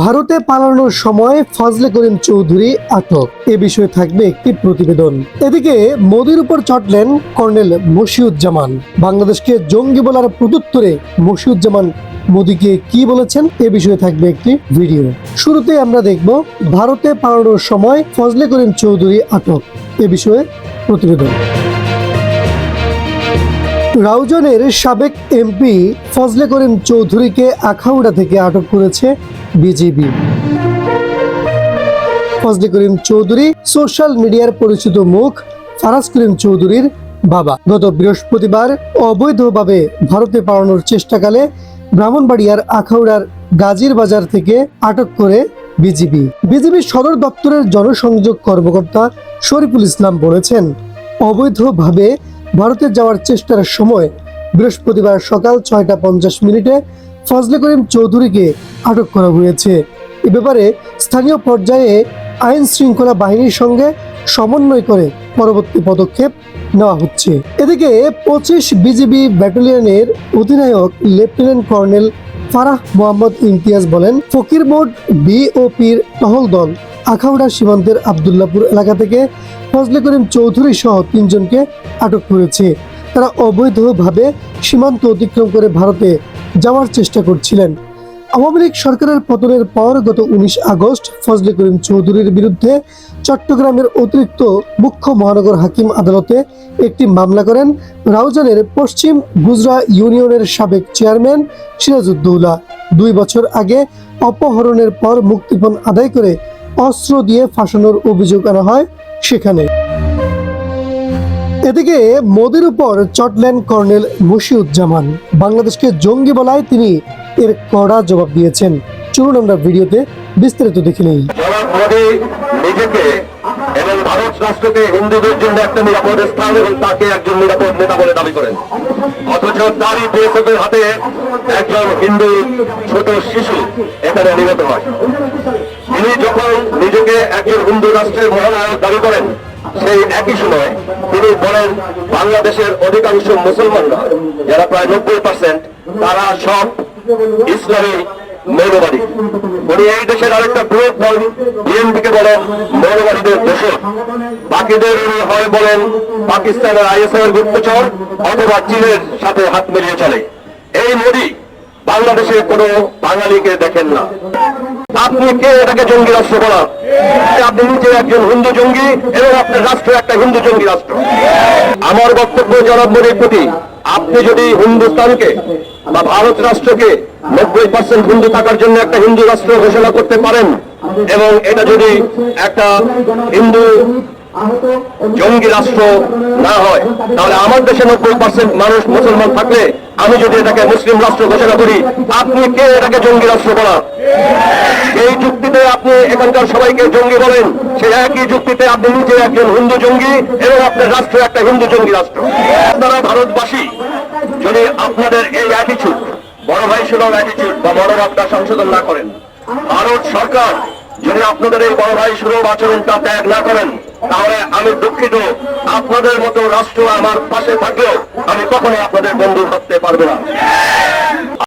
ভারতে পালানোর সময় ফজলে করিম চৌধুরী আটক। এ বিষয়ে থাকবে একটি প্রতিবেদন। এদিকে মোদির উপর চটলেন কর্নেল মশিউজ্জামান। বাংলাদেশকে জঙ্গি বলার প্রত্যুত্তরে মশিউজ্জামান মোদিকে কি বলেছেন এ বিষয়ে থাকবে একটি ভিডিও। শুরুতে আমরা দেখব ভারতে পালানোর সময় ফজলে করিম চৌধুরী আটক। এ বিষয়ে প্রতিবেদন। রাউজানের সাবেক এমপি ফজলে করিম চৌধুরীকে আখাউড়া থেকে আটক করেছে বিজেপি। ফজলে করিম চৌধুরী, সোশ্যাল মিডিয়ার পরিচিত মুখ ফারাজ করিম চৌধুরীর বাবা। গত বৃহস্পতিবার অবৈধভাবে ভারতে পালানোর চেষ্টাকালে ব্রাহ্মণবাড়িয়ার আখাউড়ার গাজীর বাজার থেকে আটক করে বিজিবি বিজিবির সদর দপ্তরের জনসংযোগ কর্মকর্তা শরীফুল ইসলাম বলেছেন, অবৈধভাবে ভারতে যাওয়ার চেষ্টার সময় বৃহস্পতিবার সকাল ছয়টা পঞ্চাশ মিনিটে ফজলে করিম চৌধুরীকে আটক করা হয়েছে। এ ব্যাপারে স্থানীয় পর্যায়ে আইন শৃঙ্খলা বাহিনীর সঙ্গে সমন্বয় করে পরবর্তী পদক্ষেপ নেওয়া হচ্ছে। এদিকে পঁচিশ বিজিবি ব্যাটালিয়নের অধিনায়ক লেফটেন্যান্ট কর্নেল ফারাহ মোহাম্মদ ইমতিয়াজ বলেন, ফকির মোড বিওপির টহল দল আখাউড়া সীমান্তের আবদুল্লাপুর এলাকা থেকে ফজলে করিম চৌধুরী সহ তিনজনকে আটক করেছে। তারা অবৈধভাবে সীমান্ত অতিক্রম করে ভারতে যাওয়ার চেষ্টা করছিলেন। আওয়ামী লীগ সরকারের পতনের পর গত উনিশ আগস্ট ফজলে করিম চৌধুরীর বিরুদ্ধে চট্টগ্রামের অতিরিক্ত মুখ্য মহানগর হাকিম আদালতে একটি মামলা করেন রাউজানের পশ্চিম গুজরা ইউনিয়নের সাবেক চেয়ারম্যান সিরাজউদ্দৌলা। দুই বছর আগে অপহরণের পর মুক্তিপণ আদায় করে অস্ত্র দিয়ে ফাঁসানোর অভিযোগ আনা হয় সেখানে। এদিকে মোদির উপর চটলেন কর্নেল মুশিউজ্জামান। বাংলাদেশকে জঙ্গি বলায় তিনি এর কড়া জবাব দিয়েছেন। চলুন আমরা ভিডিওতে বিস্তারিত দেখে নেই। নিজেকে এবং ভারত রাষ্ট্রকে হিন্দুদের জন্য একটা নিরাপদ স্থান এবং তাকে একজন নিরাপদ নেতা বলে দাবি করেন, অথচ তারই বিএসএফের হাতে একজন হিন্দু ছোট শিশু এখানে নিহত হয়। তিনি যখন নিজেকে একজন রাষ্ট্রের মহানায়ক দাবি করেন, সেই একই সময় তিনি বলেন, বাংলাদেশের অধিকাংশ মুসলমানরা, যারা প্রায় নব্বই পার্সেন্ট তারা সব ইসলামী মৌলবাদী। উনি এই দেশের আরেকটা বৃহৎ দল, বিএনপিকে বলেন, মৌলবাদীদের দোষর। বাকিদের হয় বলেন, পাকিস্তানের আইএসআই গুপ্তচর অথবা চীনের সাথে হাত মিলিয়ে চলে। এই মোদী বাংলাদেশে কোনো বাঙালিকে দেখেন না। আপনি কে এটাকে জঙ্গি রাষ্ট্র বলা? আপনি নিজে একজন হিন্দু জঙ্গি এবং আপনার রাষ্ট্র একটা হিন্দু জঙ্গি রাষ্ট্র। আমার বক্তব্য জনাব মোদীর প্রতি, আপনি যদি হিন্দুস্তানকে বা ভারত রাষ্ট্রকে নব্বই পার্সেন্ট হিন্দু থাকার জন্য একটা হিন্দু রাষ্ট্র ঘোষণা করতে পারেন এবং এটা যদি একটা হিন্দু জঙ্গি রাষ্ট্র না হয়, তাহলে আমার দেশে নব্বই পার্সেন্ট মানুষ মুসলমান থাকলে আমি যদি এটাকে মুসলিম রাষ্ট্র ঘোষণা করি, আপনি কে এটাকে জঙ্গি রাষ্ট্র বলা? এই যুক্তিতে আপনি এখানকার সবাইকে জঙ্গি বলেন। সেই একই যুক্তিতে আপনি নিজে একজন হিন্দু জঙ্গি এবং আপনার রাষ্ট্র একটা হিন্দু জঙ্গি রাষ্ট্র। আপনারা ভারতবাসী, যদি আপনাদের এই অ্যাটিচিউড বড় ভাই সুলভ অ্যাটিচিউড বা বড় মনোভাবটা সংশোধন না করেন, ভারত সরকার যদি আপনাদের এই বড় ভাই সুলভ আচরণটা ত্যাগ না করেন, তাহলে আমি দুঃখিত। আপনাদের মতো রাষ্ট্র আমার পাশে থাকলেও আমি কখনো আপনাদের বন্ধু ভাবতে পারব না।